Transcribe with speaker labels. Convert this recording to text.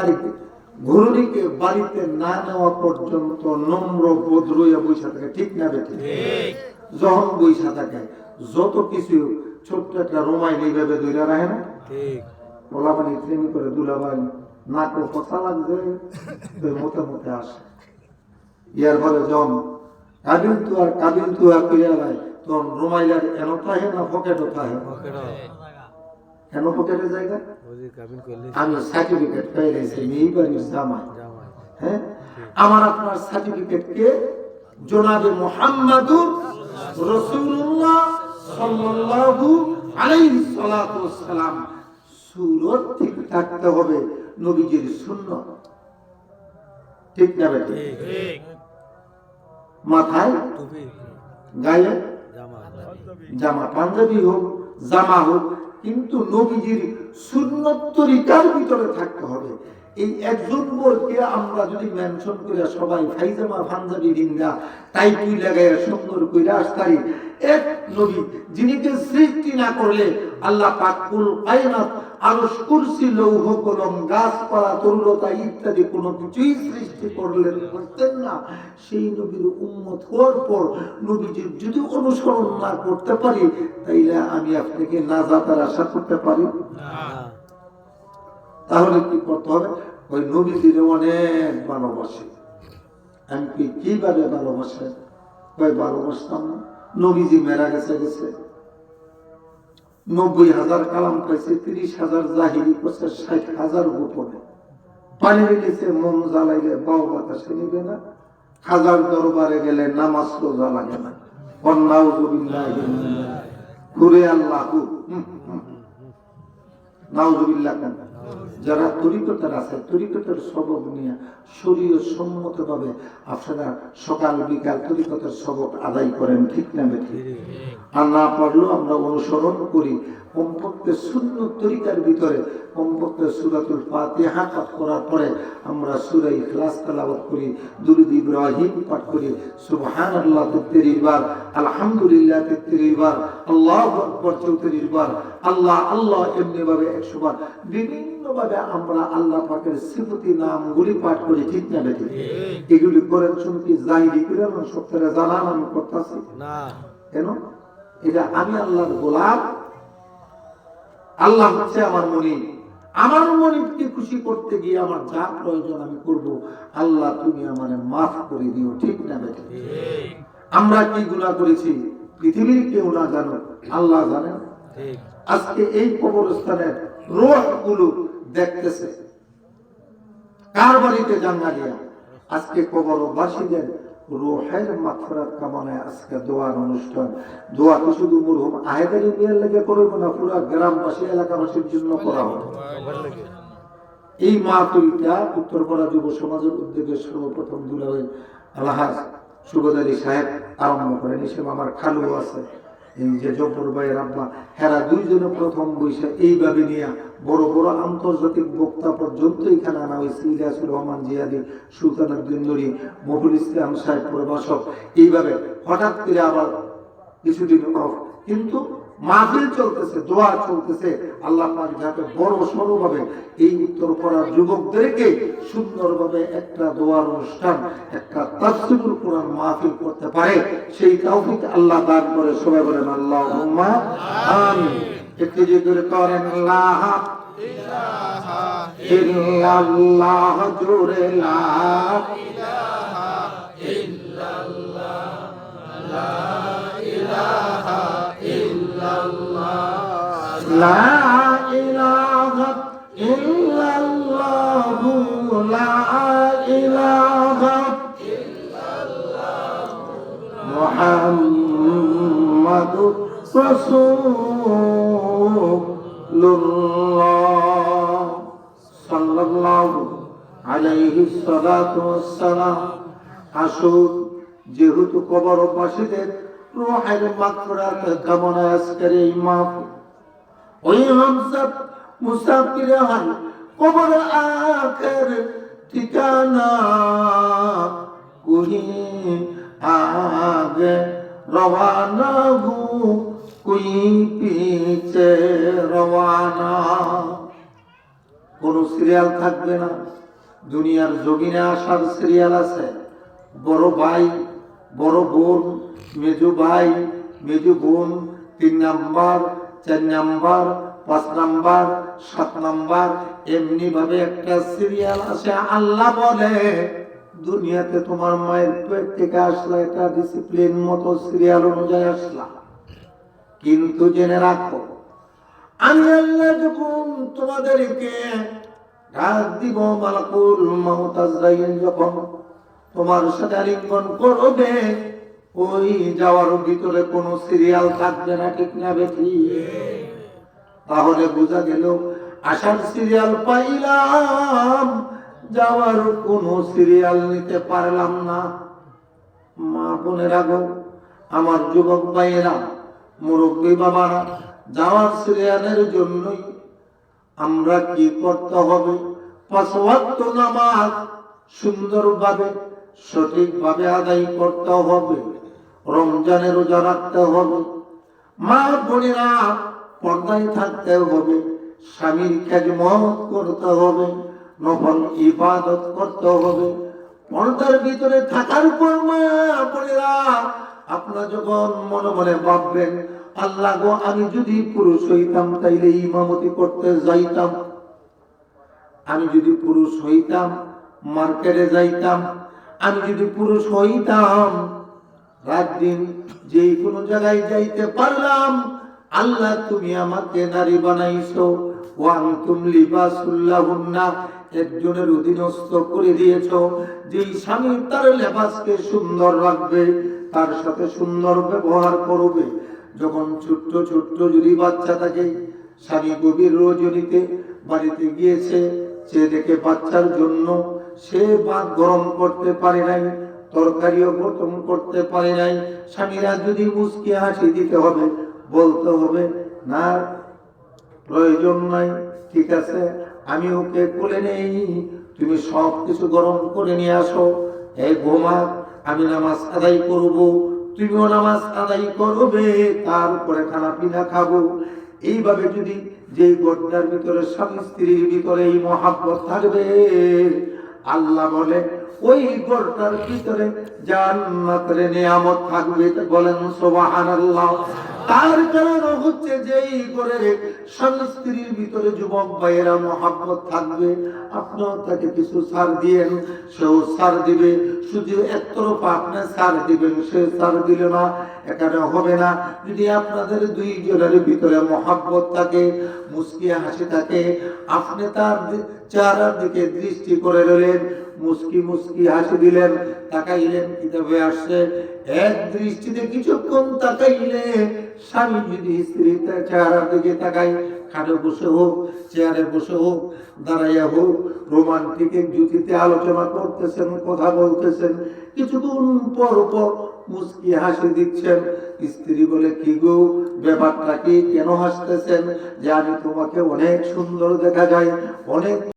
Speaker 1: তার ঘুরুনিকে বাড়িতে না নেওয়া পর্যন্ত নম্র বদরুইয়া বৈশা থাকে ঠিক না বেঠিক যখন বৈশা থাকে যত কিছু ছোট্ট একটা রোমাই এইভাবে ধরে রাখে না? মানে প্রেম করে দুলাভাই নাক কথা লাগবে মতে মতে আসে। ইয়ার ফলে যখন কাবিল তু আর কাবিল তু আর করিয়া যায় তখন রোমাইলার এন থাহে না পকেটও থাহে
Speaker 2: পকেটও।
Speaker 1: কেন জায়গা?
Speaker 2: ওজি কাবিন করলে
Speaker 1: আমি সার্টিফিকেট পেয়ে গেছি জামাই। হ্যাঁ? আমার আপনার সার্টিফিকেট কে? জনাবে মোহাম্মদুর রসুল্লাহ সাল্লাল্লাহু আলাইহি সালাতু ওয়াসসালাম। সুরত ঠিক থাকতে হবে নবীজির সুন্নাত। ঠিক না বেটি?
Speaker 2: ঠিক।
Speaker 1: মাথায়?
Speaker 2: টুপি
Speaker 1: গায়ে?
Speaker 2: জামা।
Speaker 1: জামা পাঞ্জাবি হোক জামা হোক কিন্তু নবীজির সুন্নত তরিকার ভিতরে থাকতে হবে। এই একজন বরকে আমরা যদি মেনশন করে সবাই ফাইজামা ফানজাবি ডিঙ্গা কুই লাগাইয়া সুন্দর করে আসতারি, এক নবী যিনিকে সৃষ্টি না করলে আল্লাহ পাক কুল কায়নাত, আরশ কুরসি, লৌহ কলম গাছপালা তরুলতা ইত্যাদি কোনো কিছুই সৃষ্টি করলেন, করতেন না। সেই নবীর উম্মত হওয়ার পর নবীজির যদি অনুসরণ না করতে পারি, তাইলে আমি আপনাকে নাজাতের আশা করতে পারি। তাহলে কি করতে হবে? ওই নবীজির অনেক ভালোবাসে। আমি কি কীভাবে ভালোবাসে? ওই ভালোবাসতাম না। নবীজি মেরা গেছে গেছে। নব্বই হাজার কালাম পাইছে তিরিশ হাজার জাহিরি করছে ষাট হাজার গোপনে। পানি গেছে মোম জ্বালাইলে বাউ বাতাসে নিবে না। হাজার দরবারে গেলে নামাজ রোজা লাগে না। কন্যাও ঘুরে আল্লাহ। নাউজুবিল্লাহ কেন? যারা তরিকতার আছে তরিকতার সবক নিয়ে শরীয় সম্মত ভাবে আপনারা সকাল বিকাল তরিকতার সবক আদায় করেন ঠিক না বেঠিক? আর না পারলেও আমরা অনুসরণ করি। কমপক্ষে শূন্য তরিকার ভিতরে কমপক্ষে সুরাতুল ফাতিহা পাঠ করার পরে আমরা সুরা ইখলাস তেলাওয়াত করি দুরুদ ইব্রাহিম পাঠ করি সুবহান আল্লাহ তেত্রিশ বার আলহামদুলিল্লাহ তেত্রিশ বার আল্লাহ আকবর চৌত্রিশ বার আল্লাহ আল্লাহ এমনি ভাবে একশো বার। বিভিন্নভাবে আমরা আল্লাহ পাকের সিফতি নামগুলি পাঠ করি ঠিক না বেঠিক? এগুলি করেন শুনকি জাহিরি করে সপ্তাহে জানান আমি করতেছি। কেন? এটা আমি আল্লাহর গোলাম আল্লাহ হচ্ছে আমার মনি আমার মনিকে খুশি করতে গিয়ে আমার যা প্রয়োজন আমি করব আল্লাহ তুমি আমারে মাফ করে দিও ঠিক না বেটা? আমরা কি গুনাহ করেছি? পৃথিবীর কেউ না জানো আল্লাহ জানেন। আজকে এই কবরস্থানের রোহগুলো দেখতেছে। কার বাড়িতে জাঙ্গালিয়া আজকে কবরবাসীদের রোহের মাথরাত কামনায় আজকে দোয়ার অনুষ্ঠান। দোয়া তো শুধু মরহুম আহেদের ইউনিয়ন লেগে করব না, পুরো গ্রামবাসী, এলাকাবাসীর জন্য করা হবে এই মা মাহফিলটা উত্তরপাড়া যুব সমাজের উদ্যোগে সর্বপ্রথম দুলাভাই আলহাজ সুবদারী সাহেব আরম্ভ করেন। হিসেবে আমার খালু আছে। আব্বা হেরা দুইজনে প্রথম এইভাবে নিয়ে বড় বড় আন্তর্জাতিক বক্তা আনা রহমান জিয়াদি ইসলাম সাহেব এইভাবে হঠাৎ করে আবার কিছুদিন অফ কিন্তু মাহফিল চলতেছে, দোয়া চলতেছে। আল্লাহ পাক যাতে বড় সড়ভাবে এই উত্তর পাড়ার যুবকদেরকে সুন্দরভাবে একটা দোয়ার অনুষ্ঠান, একটা তাফসিরুল কোরআন মাহফিল করতে পারে। সেই তৌফিক আল্লাহ দান করে, সবাই বলেন আল্লাহ আমিন। একটু যে করে করেন আল্লাহ ইল্লাল্লাহ, জোরে লা لا লা ইলাহা ইল্লাল্লাহু লা ইলাহা মুহাম্মাদুর রাসূলুল্লাহ সাল্লাল্লাহু আলাইহি সালাতু ওয়াসসালাম। আসুন, যেহেতু কবর বাসীদের রোহের মাত্রা কামনা আজকের এই মাহফিল ওই হামসাব মুসাফির হাল কবর আখের ঠিকানা কুহি আগে রওয়ানা হু কুই পিছে রওয়ানা। কোনো সিরিয়াল থাকবে না। দুনিয়ার জমিনে আসার সিরিয়াল আছে। বড় ভাই, বড় বোন, মেজু ভাই, মেজু বোন, তিন নাম্বার চার নাম্বার, পাঁচ নাম্বার, সাত নাম্বার, এমনি ভাবে একটা সিরিয়াল আছে আল্লাহ বলে, দুনিয়াতে তোমার মায়ের পেট থেকে আসলা, একটা ডিসিপ্লিন মতো সিরিয়াল অনুযায়ী আসলা। কিন্তু জেনে রাখো, আমি আল্লাহ যখন তোমাদেরকে ডাক দিব মালাকুল যখন তোমার সাথে আলিঙ্গন করবে ওই যাওয়ার ভিতরে কোনো সিরিয়াল থাকবে না, ঠিক না তাহলে বোঝা গেল, আসার সিরিয়াল পাইলাম, যাওয়ার কোনো সিরিয়াল নিতে পারলাম না। মা বোনেরা গো, আমার যুবক ভাইয়েরা, মুরব্বী বাবারা, যাওয়ার সিরিয়ালের জন্যই আমরা কি করতে হবে? পাঁচ ওয়াক্ত নামাজ সুন্দরভাবে, সঠিকভাবে আদায় করতে হবে। রমজানের রোজা রাখতে হবে। মা বোনেরা পর্দায় থাকতে হবে। স্বামীর খেজমত করতে হবে। নফল ইবাদত করতে হবে। পর্দার ভিতরে থাকার পর মা বোনেরা আপনার যখন মনে মনে ভাববেন, আল্লাহ গো, আমি যদি পুরুষ হইতাম, তাইলে ইমামতি করতে যাইতাম। আমি যদি পুরুষ হইতাম, মার্কেটে যাইতাম, আমি যদি পুরুষ হইতাম রাত দিন যে কোনো জায়গায় যাইতে পারলাম, আল্লাহ তুমি আমাকে নারী বানাইছো, ওয়াং তুম লিবাসুল্লাহুন্না, একজনের অধীনস্থ করে দিয়েছ যে স্বামী তার লেবাসকে সুন্দর রাখবে, তার সাথে সুন্দর ব্যবহার করবে। যখন ছোট্ট ছোট্ট যদি বাচ্চা থাকে, স্বামী গভীর রজনীতে বাড়িতে গিয়েছে, সে দেখে বাচ্চার জন্য সে ভাত গরম করতে পারে নাই। তরকারিও গরম করতে পারে নাই। স্বামীরা যদি মুসকি হাসি দিতে হবে, বলতে হবে, না, প্রয়োজন নাই, ঠিক আছে, আমি ওকে কোলে নেই, তুমি সব কিছু গরম করে নিয়ে আসো। এই ঘুমা আমি নামাজ আদায় করব, তুমিও নামাজ আদায় করবে তারপরে খানা পিনা খাব। এইভাবে যদি যেই গড্ডার ভিতরে স্বামী স্ত্রীর ভিতরে এই মহাব্বত থাকবে আল্লাহ বলে, ওই গড়টার ভিতরে জান্নাতের নিয়ামত থাকবে বলেন সুবহানাল্লাহ। তার কারণ হচ্ছে যে এই করে স্বামী ভিতরে যুবক ভাইয়েরা মহাব্বত থাকবে, আপনিও তাকে কিছু সার দিয়েন, সেও সার দিবে। শুধু একতরফা আপনি সার দিবেন, সে সার দিলে না। এখানে হবে না। যদি আপনাদের দুই জনের ভিতরে মহাব্বত থাকে, মুস্কি হাসি থাকে, আপনি তার চেহারার দিকে দৃষ্টি করে রইলেন, মুস্কি মুস্কি হাসি দিলেন, তাকাইলেন, কিতাবে আসছে। এক দৃষ্টিতে কিছুক্ষণ তাকাইলে স্বামী যদি স্ত্রী তার চেহারার দিকে তাকাই খাটে বসে হোক, চেয়ারে বসে হোক, দাঁড়াইয়া হোক, রোমান্টিক এক জুতিতে আলোচনা করতেছেন, কথা বলতেছেন, কিছুক্ষণ পর পর মুস্কি হাসি দিচ্ছেন। স্ত্রী বলে, কি গো, ব্যাপারটা কি? কেন হাসতেছেন? যে আমি তোমাকে অনেক সুন্দর দেখা যায়, অনেক